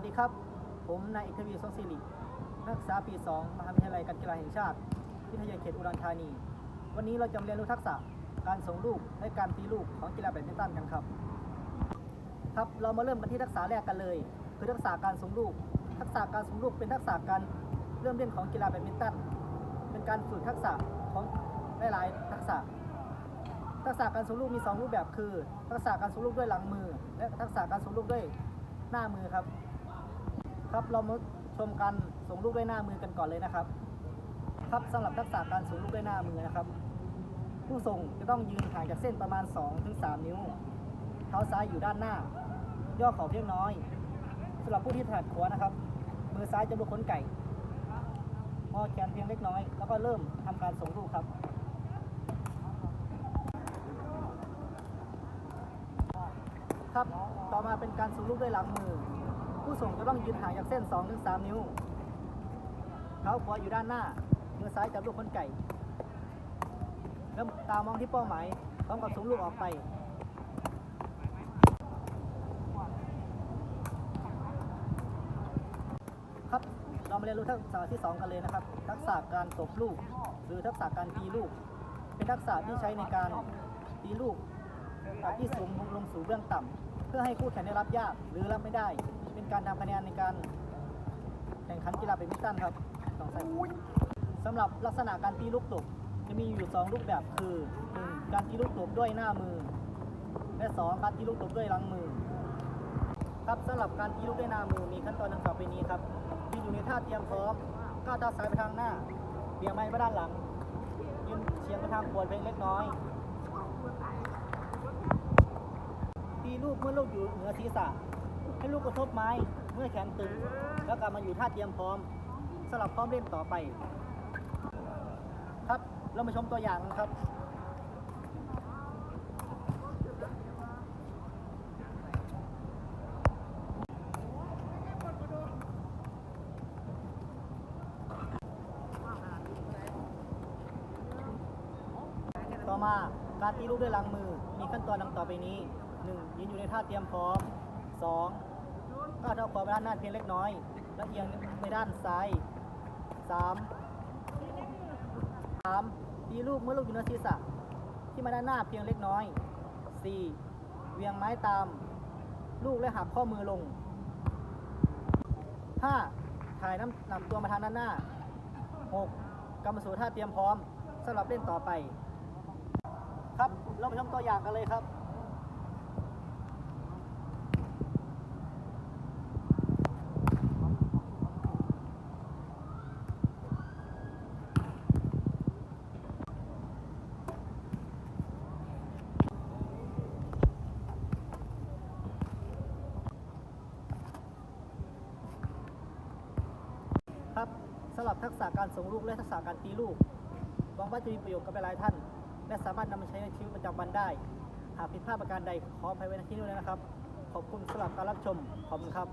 วัสดีครับ ผมนายเอกวีสงศิรินักศึกษาปี 2 มหาวิทยาลัยการกีฬาแห่งชาติ วิทยาเขตอุดรธานี วันนี้เราจะมาเรียนรู้ทักษะการส่งลูกและการตีลูกของกีฬาแบดมินตันกันครับ ครับเรามาเริ่มกันที่ทักษะแรกกันเลย คือทักษะการส่งลูก ทักษะการส่งลูกเป็นทักษะการเริ่มเล่นของกีฬาแบดมินตัน เป็นการฝึกทักษะของหลายๆทักษะ ทักษะการส่งลูกมี 2 รูปแบบคือ ทักษะการส่งลูกด้วยหลังมือ และทักษะการส่งลูกด้วยหน้ามือครับ ครับเรามาชมการส่งลูกด้วยหน้ามือกันก่อนเลยนะครับ ครับสำหรับทักษะการส่งลูกด้วยหน้ามือนะครับ ผู้ส่งจะต้องยืนห่างจากเส้นประมาณ 2-3 นิ้ว เท้าซ้ายอยู่ด้านหน้า ย่อเข่าเพียงน้อยสำหรับผู้ที่ถนัดขวานะครับ มือซ้ายจะลูกขนไก่งอแขนเพียงเล็กน้อย แล้วก็เริ่มทำการส่งลูกครับครับต่อมาเป็นการส่งลูกด้วยหลังมือ ผู้ส่งจะต้องยืนห่างจากเส้น2-3นิ้ว เท้าขวาอยู่ด้านหน้า มือซ้ายจับลูกขนไก่ เริ่มตามองที่เป้าหมาย พร้อมกับส่งลูกออกไป ครับ เรามาเรียนรู้ทักษะที่ 2 กันเลยนะครับ ทักษะการตบลูก หรือทักษะการตีลูก เป็นทักษะที่ใช้ในการตีลูกจากที่สูงลงสู่เบื้องต่ำ เพื่อให้คู่แข่งได้รับยากหรือรับไม่ได้ เป็นการทำคะแนนในการแข่งขันกีฬาแบดมินตันครับสองสายสำหรับลักษณะการตีลูกตบจะมีอยู่ 2 รูปแบบคือ 1. การตีลูกตบด้วยหน้ามือ และ 2. การตีลูกตบด้วยหลังมือ ครับสำหรับการตีลูกด้วยหน้ามือมีขั้นตอนดังต่อไปนี้ครับยืนอยู่ในท่าเตรียมพร้อมก้าวเท้าซ้ายไปทางหน้าเบี่ยงไม้ไปด้านหลังยืนเฉียงไปทางขวดเพียงเล็กน้อย ตีลูก เมื่อลูกอยู่เหนือศีรษะ ให้ลูกกระทบไม้ เมื่อแขนตึง แล้วกลับมาอยู่ท่าเตรียมพร้อมสำหรับพร้อมเล่นต่อไป ครับเรามาชมตัวอย่างกันครับต่อมาการตีลูกด้วยหลังมือมีขั้นตอนดังต่อไปนี้ 1. ยืนอยู่ในท่าเตรียมพร้อม 2. ก้าวเท้าขวาไปด้านหน้าเพียงเล็กน้อย และเอียงไปด้านซ้าย 3. 3. ตีลูกเมื่อลูกอยู่เหนือศีรษะที่มาด้านหน้าเพียงเล็กน้อย 4. เวียงไม้ตาม ลูกและหักข้อมือลง 5. ถ่ายน้ำหนักตัวมาทางด้านหน้า 6. กำมาสู่ท่าเตรียมพร้อมสำหรับเล่นต่อไป ครับ เราไปชมตัวอย่างกันเลยครับ ครับสำหรับทักษะการส่งลูกและทักษะการตีลูกหวังว่าจะมีประโยชน์กับหลายท่าน และสามารถนำมาใช้ในชีวิตประจำวันได้ หากผิดพลาดประการใดขออภัยไว้ในที่นี้ด้วยนะครับ ขอบคุณสำหรับการรับชมขอบคุณครับ